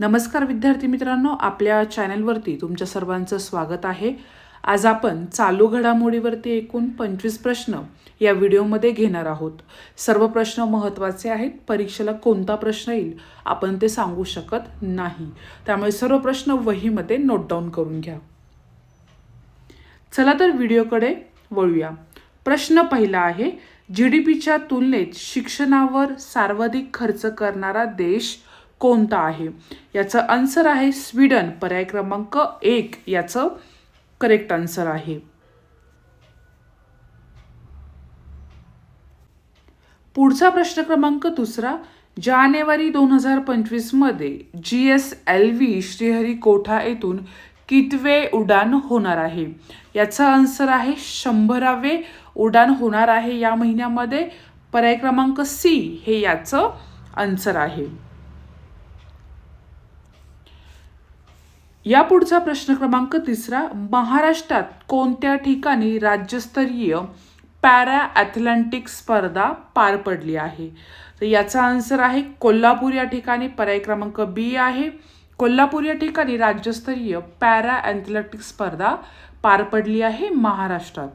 नमस्कार विद्यार्थी मित्रांनो आपल्या चॅनलवरती तुमच्या सर्वांचं स्वागत आहे. आज आपण चालू घडामोडीवरती एकूण पंचवीस प्रश्न या व्हिडिओमध्ये घेणार आहोत. सर्व प्रश्न महत्त्वाचे आहेत परीक्षेला कोणता प्रश्न येईल आपण ते सांगू शकत नाही. त्यामुळे सर्व प्रश्न वहीमध्ये नोट डाऊन करून घ्या. चला तर व्हिडिओकडे वळूया. प्रश्न पहिला आहे जी डी पीच्या तुलनेत शिक्षणावर सर्वाधिक खर्च करणारा देश कोणता आहे? याचं आन्सर आहे स्वीडन पर्याय क्रमांक एक याचं करेक्ट आन्सर आहे. पुढचा प्रश्न क्रमांक दुसरा. जानेवारी दोन हजार पंचवीसमध्ये G S L V Sriharikota येथून कितवे उड्डाण होणार आहे? याचा आन्सर आहे शंभरावे उड्डाण होणार आहे या महिन्यामध्ये. पर्याय क्रमांक सी हे याचं आन्सर आहे. या पुढचा प्रश्न क्रमांक तिसरा महाराष्ट्रात कोणत्या ठिकाणी राज्यस्तरीय पॅरा ॲथलॅन्टिक स्पर्धा पार पडली आहे? तर याचा आन्सर आहे कोल्हापूर या ठिकाणी पर्याय क्रमांक बी आहे. कोल्हापूर या ठिकाणी राज्यस्तरीय पॅरा ॲथलेटिक स्पर्धा पार पडली आहे महाराष्ट्रात.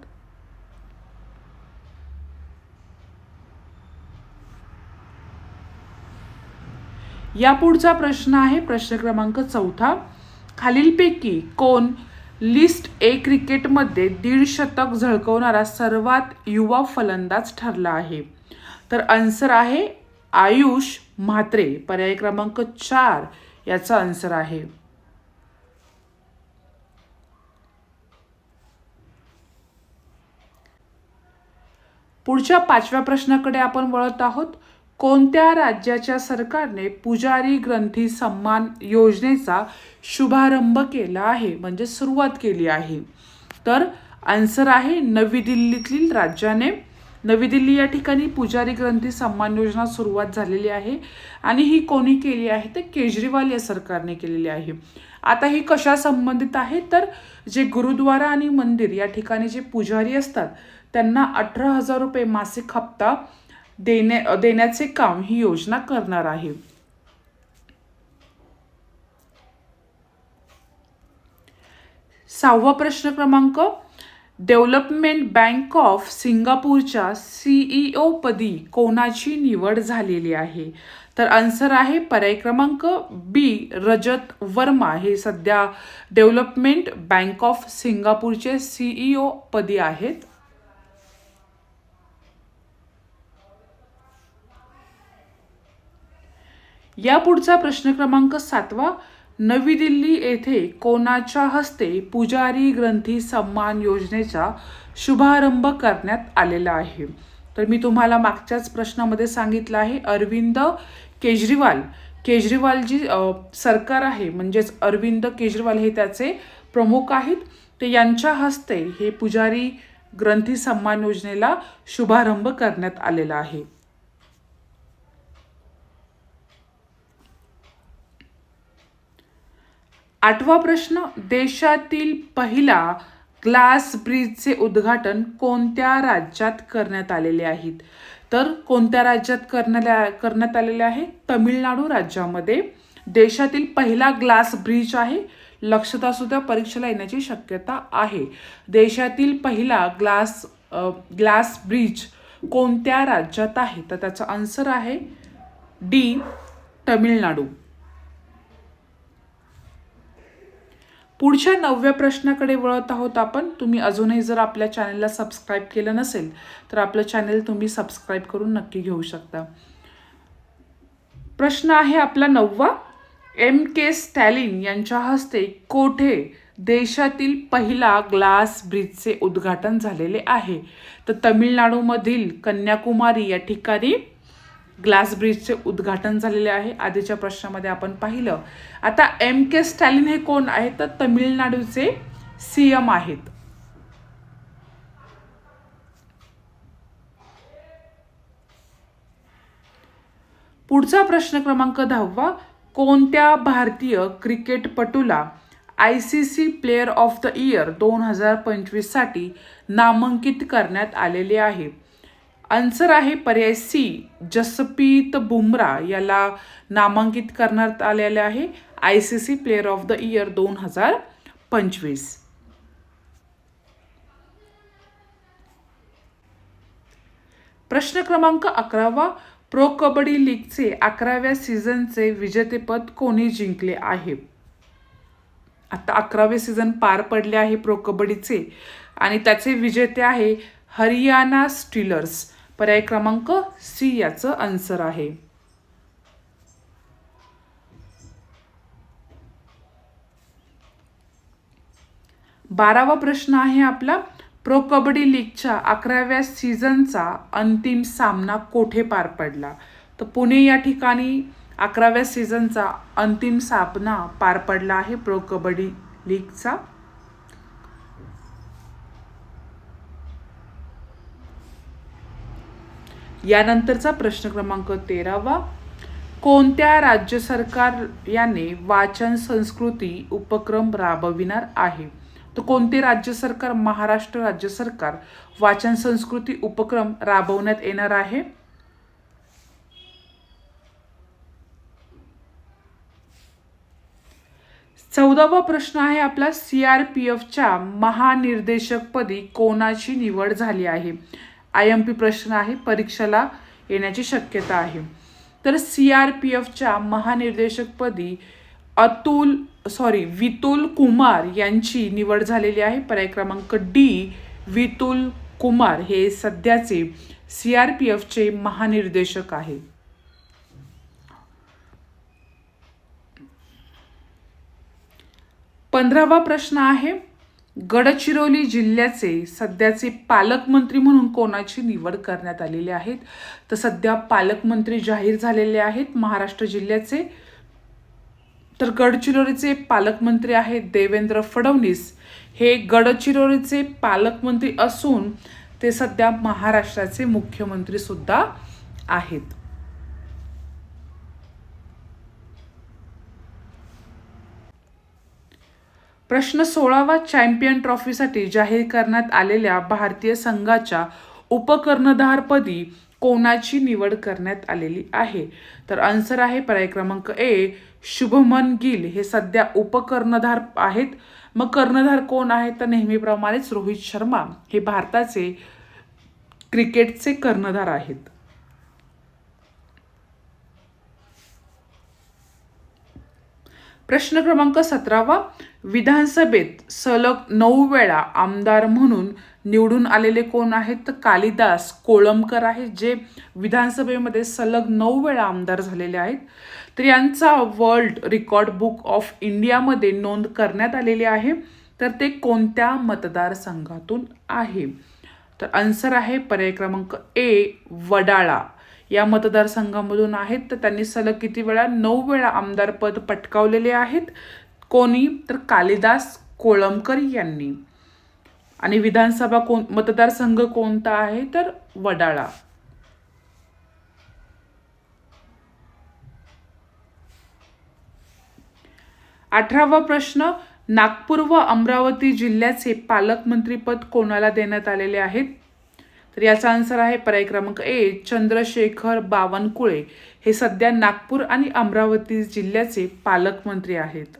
या पुढचा प्रश्न आहे प्रश्न क्रमांक चौथा. खालीलपैकी कोण लिस्ट ए क्रिकेटमध्ये दीड शतक झळकवणारा सर्वात युवा फलंदाज ठरला आहे? तर आन्सर आहे आयुष म्हात्रे. पर्याय क्रमांक चार याचा आन्सर आहे. पुढच्या पाचव्या प्रश्नाकडे आपण वळत आहोत. कोणत्या राज्याच्या सरकारने पुजारी ग्रंथी सन्मान योजनेचा शुभारंभ केला आहे? म्हणजे सुरुवात केली आहे. तर आन्सर आहे नवी दिल्लीतील राज्याने. नवी दिल्ली या ठिकाणी पुजारी ग्रंथी सन्मान योजना सुरुवात झालेली आहे. आणि ही कोणी केली आहे? तर केजरीवाल या सरकारने केलेली आहे. आता ही कशा संबंधित आहे? तर जे गुरुद्वारा आणि मंदिर या ठिकाणी जे पुजारी असतात त्यांना अठरा हजार रुपये मासिक हप्ता देण्या देण्याचे काम ही योजना करणार आहे. सहावा प्रश्न क्रमांक डेव्हलपमेंट बँक ऑफ सिंगापूरच्या सीईओ पदी कोणाची निवड झालेली आहे? तर आन्सर आहे पर्याय क्रमांक बी रजत वर्मा. हे सध्या डेव्हलपमेंट बँक ऑफ सिंगापूरचे सीईओ पदी आहेत. या पुढचा प्रश्न क्रमांक सातवा. नवी दिल्ली येथे कोणाच्या हस्ते पुजारी ग्रंथी सन्मान योजनेचा शुभारंभ करण्यात आलेला आहे? तर मी तुम्हाला मागच्याच प्रश्नामध्ये सांगितलं आहे अरविंद केजरीवाल. केजरीवाल जी सरकार आहे म्हणजेच अरविंद केजरीवाल हे त्याचे प्रमुख आहेत. ते यांच्या हस्ते हे पुजारी ग्रंथी सन्मान योजनेला शुभारंभ करण्यात आलेला आहे. आठवा प्रश्न देशातील पहिला ग्लास ब्रिजचे उद्घाटन कोणत्या राज्यात करण्यात आलेले आहेत? तर कोणत्या राज्यात करण्यात करण्यात आलेले आहे? तमिळनाडू राज्यामध्ये देशातील पहिला ग्लास ब्रिज आहे. लक्षात असू परीक्षेला येण्याची शक्यता आहे. देशातील पहिला ग्लास ग्लास ब्रिज कोणत्या राज्यात आहे? तर त्याचा आन्सर आहे डी तमिळनाडू. पुढच्या नवव्या प्रश्नाकडे वळत आहोत आपण. तुम्ही अजूनही जर आपल्या चॅनलला सबस्क्राईब केलं नसेल तर आपलं चॅनल तुम्ही सबस्क्राईब करून नक्की घेऊ शकता. प्रश्न आहे आपला नववा. एम के स्टॅलिन यांच्या हस्ते कोठे देशातील पहिला ग्लास ब्रिजचे उद्घाटन झालेले आहे? तर तमिळनाडूमधील कन्याकुमारी या ठिकाणी ग्लास ब्रिजचे उद्घाटन झालेले आहे. आधीच्या प्रश्नामध्ये आपण पाहिलं. आता एम के स्टॅलिन हे कोण आहेत? तर तमिळनाडूचे सी एम आहेत. पुढचा प्रश्न क्रमांक दहावा. कोणत्या भारतीय क्रिकेटपटूला I C C player of the year दोन हजार पंचवीससाठी नामांकित करण्यात आलेले आहे? आन्सर आहे पर्याय सी. जसप्रीत बुमरा याला नामांकित करण्यात आलेले आहे. I C C player of the year दोन हजार पंचवीस. प्रश्न क्रमांक अकरावा. प्रो कबड्डी लीगचे अकराव्या सीझनचे विजेतेपद कोणी जिंकले आहे? आता अकरावे सीझन पार पडले आहे प्रो कबड्डीचे. आणि त्याचे विजेते आहे हरियाणा स्टीलर्स. पर्याय क्रमांक सी याचं आन्सर आहे. बारावा प्रश्न आहे आपला. प्रो कबड्डी लीगच्या अकराव्या सीझनचा अंतिम सामना कोठे पार पडला? तर पुणे या ठिकाणी अकराव्या सीझनचा अंतिम सामना पार पडला आहे प्रो कबड्डी लीगचा. यानंतरचा प्रश्न क्रमांक तेरावा. कोणत्या राज्य सरकार याने वाचन संस्कृती उपक्रम राबविणार आहे? तर कोणते राज्य सरकार? महाराष्ट्र राज्य सरकार वाचन संस्कृती उपक्रम राबवण्यात येणार आहे? चौदावा प्रश्न आहे आपला. सी आर पी एफच्या महानिर्देशकपदी कोणाची निवड झाली आहे? आय एम पी प्रश्न आहे परीक्षेला येण्याची शक्यता आहे. तर सी आर पी एफच्या महानिर्देशकपदी अतुल सॉरी वितुल कुमार यांची निवड झालेली आहे. पर्याय क्रमांक डी वितुल कुमार हे सध्याचे सी आर पी एफचे महानिर्देशक आहे. पंधरावा प्रश्न आहे गडचिरोली जिल्ह्याचे सध्याचे पालकमंत्री म्हणून कोणाची निवड करण्यात आलेली आहेत? तर सध्या पालकमंत्री जाहीर झालेले आहेत महाराष्ट्र जिल्ह्याचे. तर गडचिरोलीचे पालकमंत्री आहेत देवेंद्र फडणवीस. हे गडचिरोलीचे पालकमंत्री असून ते सध्या महाराष्ट्राचे मुख्यमंत्री सुद्धा आहेत. प्रश्न सोळावा चॅम्पियन ट्रॉफीसाठी जाहीर करण्यात आलेल्या भारतीय संघाच्या उपकर्णधारपदी कोणाची निवड करण्यात आलेली आहे? तर आन्सर आहे पर्याय क्रमांक ए शुभमन गिल. हे सध्या उपकर्णधार आहेत. मग कर्णधार कोण आहेत तर नेहमीप्रमाणेच रोहित शर्मा. हे भारताचे क्रिकेटचे कर्णधार आहेत. प्रश्न क्रमांक सतरावा. विधानसभेत सलग नऊ वेळा आमदार म्हणून निवडून आलेले कोण आहेत? तर कालिदास कोळंबकर आहेत जे विधानसभेमध्ये सलग नऊ वेळा आमदार झालेले आहेत. तर यांचा वर्ल्ड रेकॉर्ड बुक ऑफ इंडियामध्ये नोंद करण्यात आलेली आहे. तर ते कोणत्या मतदारसंघातून आहे? तर आन्सर आहे पर्याय क्रमांक ए वडाळा. या मतदारसंघामधून आहेत. तर त्यांनी सलग किती वेळा? नऊ वेळा आमदारपद पटकावलेले आहेत. कोणी? तर कालिदास कोळंबकर यांनी. आणि विधानसभा कोण मतदारसंघ कोणता आहे? तर वडाळा. अठरावा प्रश्न नागपूर व अमरावती जिल्ह्याचे पालकमंत्रीपद कोणाला देण्यात आलेले आहेत? तर याचा आन्सर आहे पर्याय क्रमांक ए चंद्रशेखर बावनकुळे. हे सध्या नागपूर आणि अमरावती जिल्ह्याचे पालकमंत्री आहेत.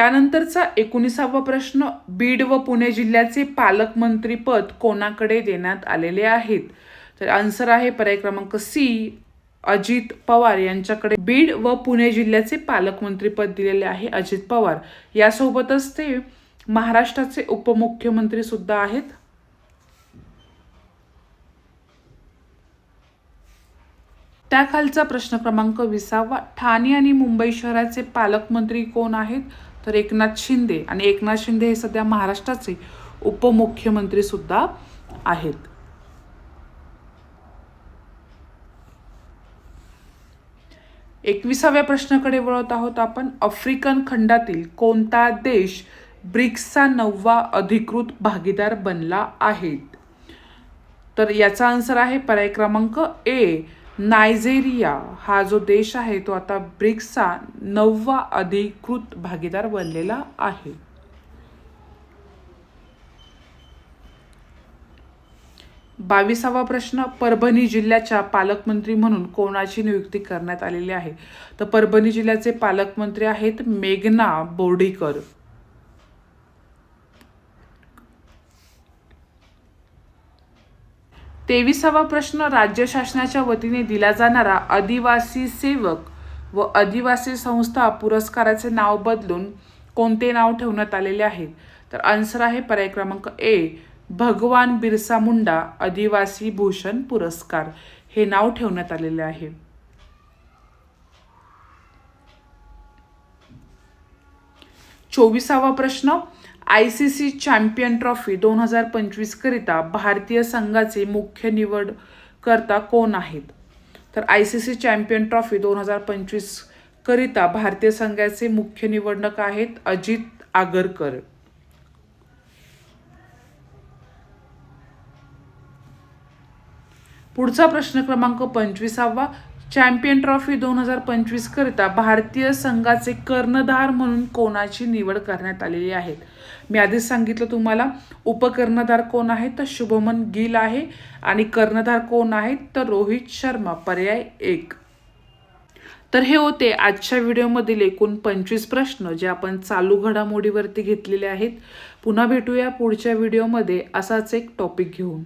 त्यानंतरचा एकोणीसावा प्रश्न बीड व पुणे जिल्ह्याचे पालकमंत्रीपद कोणाकडे देण्यात आलेले आहेत? तर आन्सर आहे पर्याय क्रमांक सी अजित पवार यांच्याकडे. बीड व पुणे जिल्ह्याचे पालकमंत्रीपद दिलेले आहे अजित पवार. यासोबतच ते महाराष्ट्राचे उपमुख्यमंत्री सुद्धा आहेत. त्याखालचा प्रश्न क्रमांक विसावा. ठाणे आणि मुंबई शहराचे पालकमंत्री कोण आहेत? तर एकनाथ शिंदे आणि एकनाथ शिंदे हे सध्या महाराष्ट्राचे उपमुख्यमंत्री सुद्धा आहेत. एकविसाव्या प्रश्नाकडे वळत आहोत आपण. आफ्रिकन खंडातील कोणता देश ब्रिक्सचा नववा अधिकृत भागीदार बनला आहे? तर याचा आन्सर आहे पर्याय क्रमांक ए नायजेरिया हा जो देश आहे तो आता ब्रिक्सचा नववा अधिकृत भागीदार बनलेला आहे. बावीसावा प्रश्न परभणी जिल्ह्याच्या पालकमंत्री म्हणून कोणाची नियुक्ती करण्यात आलेली आहे? तर परभणी जिल्ह्याचे पालकमंत्री आहेत मेघना बोर्डीकर. तेविसावा प्रश्न राज्य शासनाच्या वतीने दिला जाणारा आदिवासी सेवक व आदिवासी संस्था पुरस्काराचे नाव बदलून कोणते नाव ठेवण्यात आलेले आहे? तर आन्सर आहे पर्याय क्रमांक ए भगवान बिरसा मुंडा आदिवासी भूषण पुरस्कार. हे नाव ठेवण्यात आलेले आहे. चोवीसावा प्रश्न I C C champion trophy दोन हजार पंचवीसकरिता भारतीय संघाचे मुख्य निवड करता कोण आहेत? तर I C C champion trophy दोन हजार पंचवीसकरिता भारतीय संघाचे मुख्य निवडणूक आहेत अजित आगरकर. पुढचा प्रश्न क्रमांक पंचवीसावा चॅम्पियन ट्रॉफी दोन हजार पंचवीस करिता भारतीय संघाचे कर्णधार म्हणून कोणाची निवड करण्यात आलेली आहे? मी आधीच सांगितलं तुम्हाला उपकर्णधार कोण आहे तर शुभमन गिल आहे आणि कर्णधार कोण आहेत तर रोहित शर्मा पर्याय एक. तर हे होते आजच्या व्हिडिओमधील एकूण पंचवीस प्रश्न जे आपण चालू घडामोडीवरती घेतलेले आहेत. पुन्हा भेटूया पुढच्या व्हिडिओमध्ये असाच एक टॉपिक घेऊन.